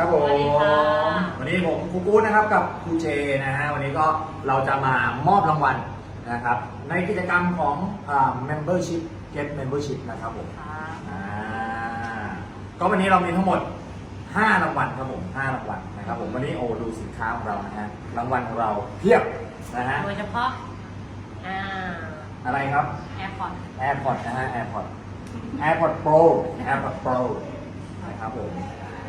สวัสดีครับผสวัสดีมค่ะ วันนี้ผมครูกู๊ดนะครับกับครูเจนะฮะ วันนี้ก็เราจะมามอบรางวัลนะครับ ในกิจกรรมของอ่า membership get membership นะครับผมค่ะอ่าก็วันนี้เรามีทั้งหมด 5 รางวัลครับผม 5 รางวัลนะครับผม วันนี้โอ้ดูสินค้าของเรานะฮะ รางวัลของเราเพียบนะฮะ โดยเฉพาะอ่าอะไรครับ AirPods AirPod นะฮะ AirPod AirPod Pro AirPod Pro นะครับผม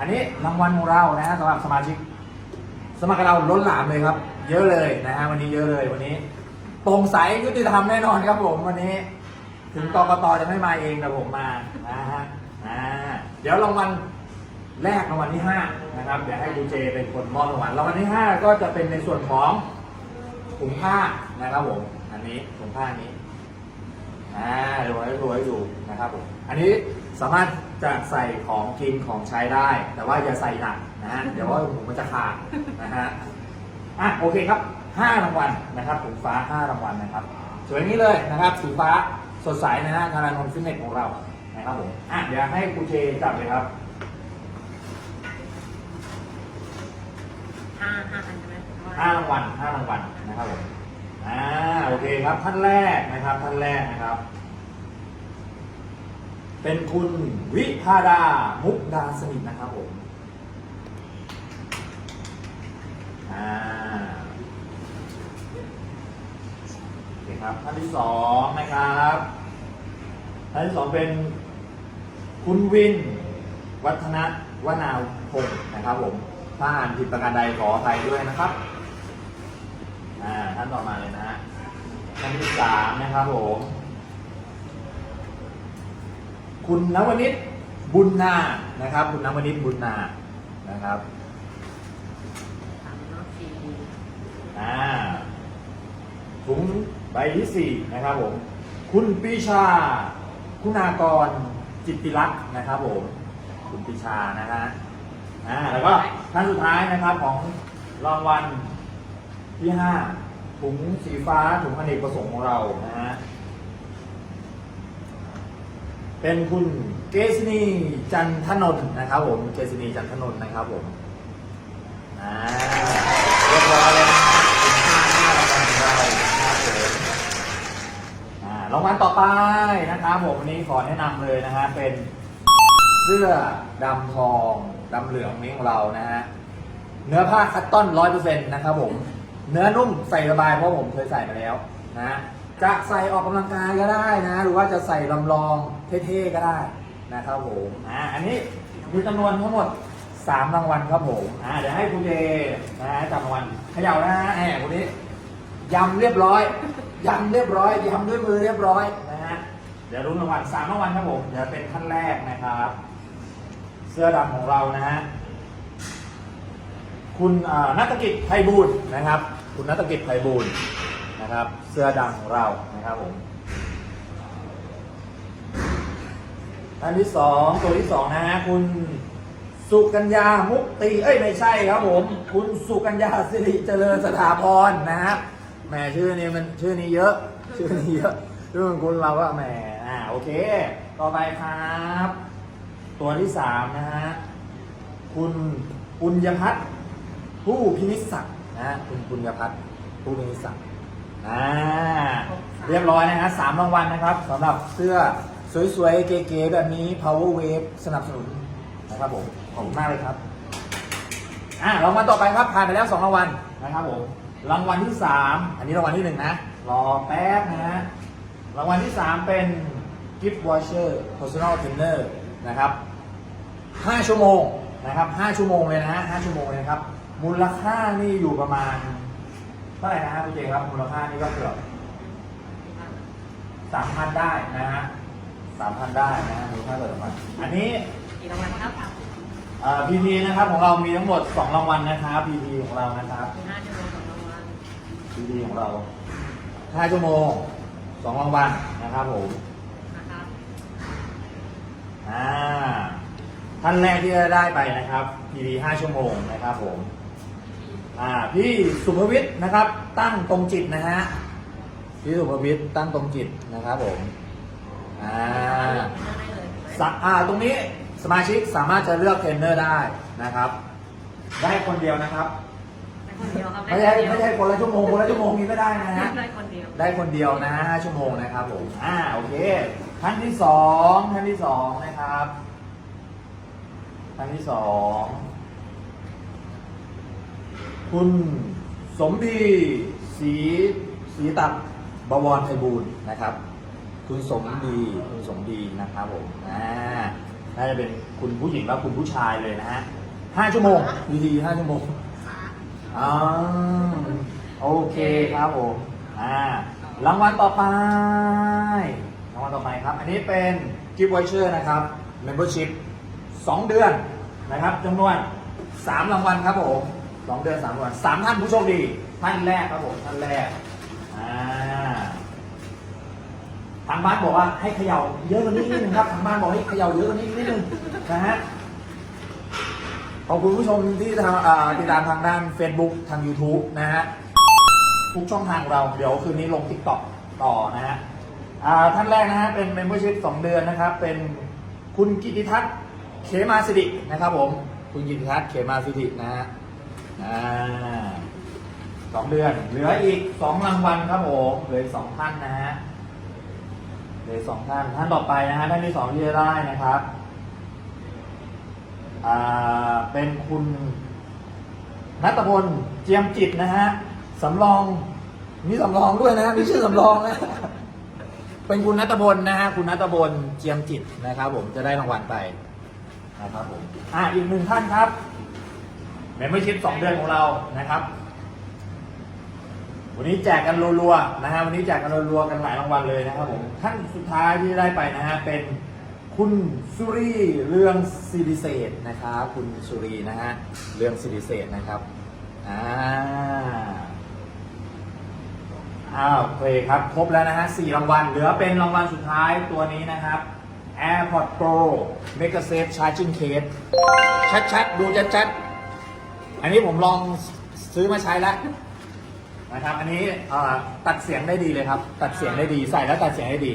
อันนี้รางวัลของเรานะฮะสำหรับสมาชิก สมัครกับเราล้นหลามเลยครับ เยอะเลยนะฮะวันนี้เยอะเลยวันนี้โปร่งใสยุติธรรมแน่นอนครับผมวันนี้ ถึงกกตจะไม่มาเองแต่ผมมานะฮะอ่าเดี๋ยวรางวัลแรกรางวัลที่ห้านะครับเดี๋ยวให้ดูเจเป็นคนมอบรางวัลรางวัลที่ห้าก็จะเป็นในส่วนของถุงผ้านะครับผมอันนี้ถุงผ้านี้ อ่าเดี๋ยวไว้ดูไว้ดูนะครับผมอันนี้สามารถจะใส่ของกินของใช้ได้ แต่ว่าอย่าใส่หนักนะฮะเดี๋ยวว่าผมมันจะขาดนะฮะอะโอเคครับ5รางวัลนะครับถุงฟ้า 5 รางวัลนะครับสวยอย่างนี้เลยนะครับสีฟ้าสดใสนะฮะธารานนท์ฟิตเนสของเรานะครับผมอะเดี๋ยวให้ครูเจจับเลยครับห้าห้าอันใช่ไหมห้ารางวัลห้ารางวัลนะครับผม อ่าโอเคครับท่านแรกนะครับท่านแรกนะครับ เป็นคุณวิภาดามุกดาสนิทนะครับผมอ่าโอเคครับท่านที่สองนะครับท่านที่สองเป็นคุณวิน วัฒนวนาวพงศ์นะครับผมถ้าอ่านผิดประการใดขออภัยด้วยนะครับ อ่าท่านต่อมาเลยนะฮะท่านที่สามนะครับผม คุณนวนิชบุญนานะครับ คุณนวนิชบุญนานะครับสามเนาะสี่อ่าถุงใบที่สี่นะครับผม คุณปีชา คุณากรจิตติรักษ์นะครับผม คุณปีชานะฮะอ่าแล้วก็ท่านสุดท้ายนะครับของรางวัล ที่ห้าถุงสีฟ้าถุงอเนกประสงค์ของเรานะฮะเป็นคุณเกษณีจันทนนท์นะครับผมเกษณีจันทนนท์นะครับผมอ่าเรียบร้อยเลยนะครับคุณค่าหน้ารางวัลของเรานะครับผมอ่ารางวัลต่อไปนะครับผมวันนี้ขอแนะนำเลยนะฮะเป็นเสื้อดำทองดำเหลืองนี้ของเรานะฮะเนื้อผ้าคัตตอนร้อยเปอร์เซ็นต์นะครับผม เนื้อนุ่มใส่สบายเพราะผมเคยใส่มาแล้วนะ จะใส่ออกกำลังกายก็ได้นะ หรือว่าจะใส่ลำลองเท่ๆก็ได้นะครับผมอ่าอันนี้มีจำนวนทั้งหมด3รางวัลครับผมอ่าเดี๋ยวให้คุณเจนะฮะจับรางวัลเขย่านะฮะแหมคนนี้ยำเรียบร้อยยำเรียบร้อยยำด้วยมือเรียบร้อยนะฮะเดี๋ยวรุ้นรางวัลสามรางวัลครับผมเดี๋ยวเป็นท่านแรกนะครับ เสื้อดำของเรานะฮะคุณนัตกิจไพบูลย์นะครับ คุณนัตกิจไพบูลนะครับ เสื้อดำของเรานะครับผมอันที่สองตัวที่สองนะฮะคุณสุกัญญา มุกตี เอ้ยไม่ใช่ครับผม คุณสุกัญญาสิริเจริญสถาพรนะฮะแหมชื่อนี้มันชื่อนี้เยอะ ชื่อนี้เยอะชื่อของคุณเราก็แหมอ่าโอเค ต่อไปครับ ตัวที่สามนะฮะคุณปุญญพัฒน์ผู้พินิจศักดิ์ นะฮะคุณปุญญพัฒน์ผู้พินิจศักดิ์อ่าเรียบร้อยนะฮะสามรางวัลนะครับสำหรับเสื้อสวยๆ เก๋ๆแบบนี้ Power Wave สนับสนุนนะครับผม ขอบคุณมากเลยครับ อ่ารางวัลต่อไปครับ ผ่านไปแล้วสองรางวัลนะครับผม รางวัลที่สามอันนี้รางวัลที่หนึ่งนะ รอแป๊บนะฮะ รางวัลที่สามเป็น Gift Voucher Personal Trainer นะครับ5ชั่วโมงนะครับ5ชั่วโมงเลยนะฮะ5ชั่วโมงเลยนะครับ มูลค่านี่อยู่ประมาณเท่าไหร่นะฮะคุณเจครับมูลค่านี่ก็เกือบ3,000ได้นะฮะ3,000ได้นะฮะมูลค่าเกือบประมาณอันนี้กี่รางวัลครับพีพีนะครับของเรามีทั้งหมด2รางวัลนะครับพีพีของเรานะครับมีห้าชั่วโมงสองรางวัลพีพีของเรา5ชั่วโมง2รางวัลนะครับผมนะครับอ่าท่านแรกที่จะได้ไปนะครับ PV 5ชั่วโมงนะครับผม อ่าพี่สุภวิทย์นะครับ ตั้งตรงจิตนะฮะพี่สุภวิทย์ตั้งตรงจิตนะครับผมอ่าได้เลยสะอ่าตรงนี้สมาชิกสามารถจะเลือกเทรนเนอร์ได้นะครับ ได้คนเดียวนะครับได้คนเดียวครับไม่ใช่ด้คนไม่เดียวใช่คนละชั่วโมงคนละชั่วโมงนี้ไม่ได้นะฮะได้คนเดียวได้คนเดียวนะฮะห้าชั่วโมงนะครับผมอ่าโอเคท่านที่สองท่านที่สองนะครับท่านที่สอง คุณสมดีสีสีตับบวรไพบูลย์นะครับ คุณสมดีคุณสมดีนะครับผมอ่าน่าจะเป็นคุณผู้หญิงและคุณผู้ชายเลยนะฮะห้าชั่วโมงดีดีห้าชั่วโมงอ่าโอเคครับผมอ่ารางวัลต่อไปรางวัลต่อไปครับ อันนี้เป็นกิฟต์วอเชอร์นะครับ Membership 2 เดือนนะครับจำนวน 3 รางวัลครับผม 2เดือน3รางวัล3ท่านผู้โชคดี ท่านแรกครับผมท่านแรกอ่าทางบ้านบอกว่าให้เขย่าเยอะกว่านี้นิดนึงครับทางบ้านบอกให้เขย่าเยอะกว่านี้นิดนึงนะฮะขอบคุณผู้ชมที่ทางอ่าติดตามทางด้าน Facebook ทาง YouTube นะฮะทุกช่องทางของเราเดี๋ยวคืนนี้ลง TikTok ต่อนะฮะอ่าท่านแรกนะฮะเป็น Membership 2 เดือนนะครับ เป็นคุณกิติทัศน์เขมาสิรินะครับผม คุณกิติทัศน์เขมาสิรินะฮะ อ่าสองเดือน เหลืออีก2รางวัลครับผมเหลือสองท่านนะฮะเหลือสองท่านท่านต่อไปนะฮะท่านที่สองที่จะได้นะครับอ่าเป็นคุณนัตพลเจียมจิตนะฮะสำรองมีสำรองด้วยนะมีชื่อสำรองนะเป็นคุณนัตพลนะฮะคุณนัตพลเจียมจิตนะครับ ผมจะได้รางวัลไปนะครับผมอ่าอีกหนึ่งท่านครับ มมเบอร์ชิพสองเดือนของเรานะครับ วันนี้แจกกันรัวๆนะฮะวันนี้แจกกันรัวๆกันหลายรางวัลเลยนะครับผมท่านสุดท้ายที่ได้ไปนะฮะเป็นคุณสุรีเรืองศิริเศษนะครับคุณสุรีนะฮะเรืองศิริเศษนะครับอ่าอ้าวโอเคครับ ครบแล้วนะฮะสี่รางวัลเหลือเป็นรางวัลสุดท้ายตัวนี้นะครับ AirPods Pro Mega Safe Charging Case ชัดๆ ดูชัดๆ อันนี้ผมลองซื้อมาใช้แล้วนะครับ อันนี้เอ่อตัดเสียงได้ดีเลยครับ ตัดเสียงได้ดีใส่แล้วตัดเสียงได้ดี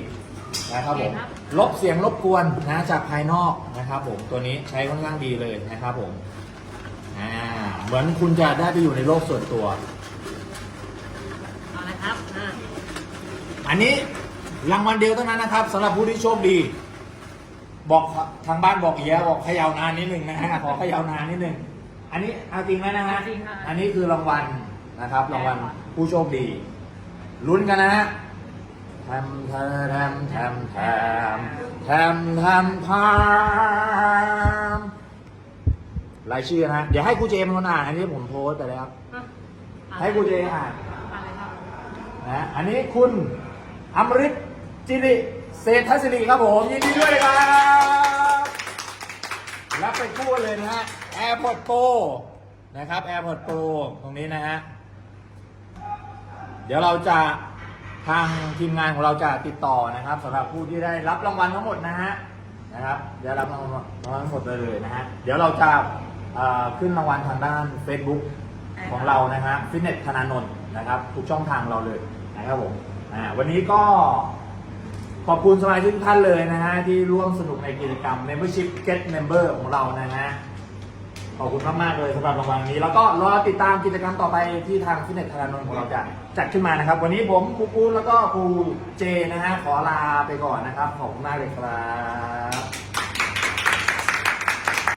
นะครับผมลบเสียงรบกวนนะจากภายนอกนะครับ ผมตัวนี้ใช้ค่อนข้างดีเลยนะครับ ผมอ่าเหมือนคุณจะได้ไปอยู่ในโลกส่วนตัวเอาละครับอ่าอันนี้รางวัลเดียวเท่านั้นนะครับสำหรับผู้ที่โชคดี บอกทางบ้านบอกเอียบอกเขยาวนานนิดนึงนะฮะขอเขยาวนานนิดนึง อันนี้เอาจริงไหมนะฮะอันนี้คือรางวัลนะครับ รางวัลผู้โชคดี ลุ้นกันนะฮะแทมแทมแทมแทมแทมแทมพามรายชื่อนะฮะ เดี๋ยวให้ครูเจมป็คนอ่าน อันนี้ผมโพสต์ไปแล้ว ให้ครูเจอ่าอ่านเลยครับนะอันนี้คุณอมริตจิริเศรษฐศิริครับผมยินดีด้วยครับ รับไปคู่เลยนะฮะ AirPods Pro นะครับ AirPods Pro ตรงนี้นะฮะ เดี๋ยวเราจะทางทีมงานของเราจะติดต่อนะครับสำหรับผู้ที่ได้รับรางวัลทั้งหมดนะฮะนะครับได้รับรางวัลทั้งหมดเลยนะฮะเดี๋ยวเราจะเอ่อขึ้นรางวัลทางด้าน Facebook ของเรานะฮะฟิตเนสธนานนท์นะครับทุกช่องทางเราเลยนะครับผมอ่าวันนี้ก็ขอบคุณสมาชิกทุกท่านเลยนะฮะที่ร่วมสนุกในกิจกรรม Membership Get Member ของเรานะฮะ ขอบคุณมากๆเลยสำหรับรางวัลนี้ แล้วก็รอติดตามกิจกรรมต่อไปที่ทางฟิตเนสธนานนท์ของเราจะจัดขึ้นมานะครับ วันนี้ผมครูปูแล้วก็ครูเจนะฮะขอลาไปก่อนนะครับ ขอบคุณมากเลยครับ